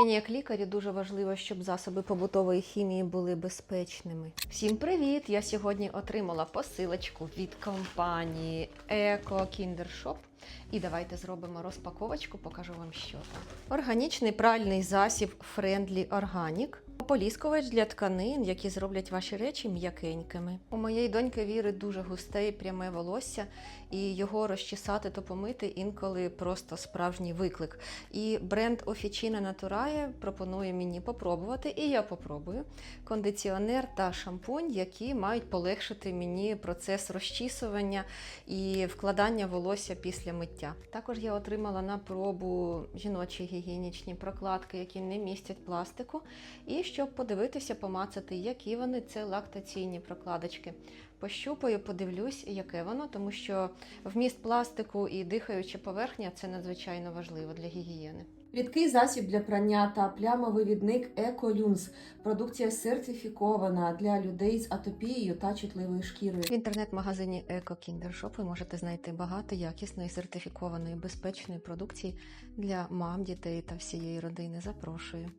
Мені як лікарі дуже важливо, щоб засоби побутової хімії були безпечними. Всім привіт! Я сьогодні отримала посилочку від компанії Eco Kinder Shop. І давайте зробимо розпаковочку, покажу вам, що там. Органічний пральний засіб Friendly Organic. Поліскувач для тканин, які зроблять ваші речі м'якенькими. У моєї доньки Віри дуже густе і пряме волосся, і його розчесати та помити інколи просто справжній виклик. І бренд Officina Naturae пропонує мені попробувати, і я попробую кондиціонер та шампунь, які мають полегшити мені процес розчісування і вкладання волосся після миття. Також я отримала на пробу жіночі гігієнічні прокладки, які не містять пластику, і щоб подивитися, помацати, які вони це лактаційні прокладочки. Пощупаю, подивлюсь, яке воно, тому що вміст пластику і дихаюча поверхня це надзвичайно важливо для гігієни. Рідкий засіб для прання та плямовивідник Еколюнс. Продукція сертифікована для людей з атопією та чутливою шкірою. В інтернет-магазині Kinder Shop ви можете знайти багато якісної, сертифікованої, безпечної продукції для мам, дітей та всієї родини. Запрошую.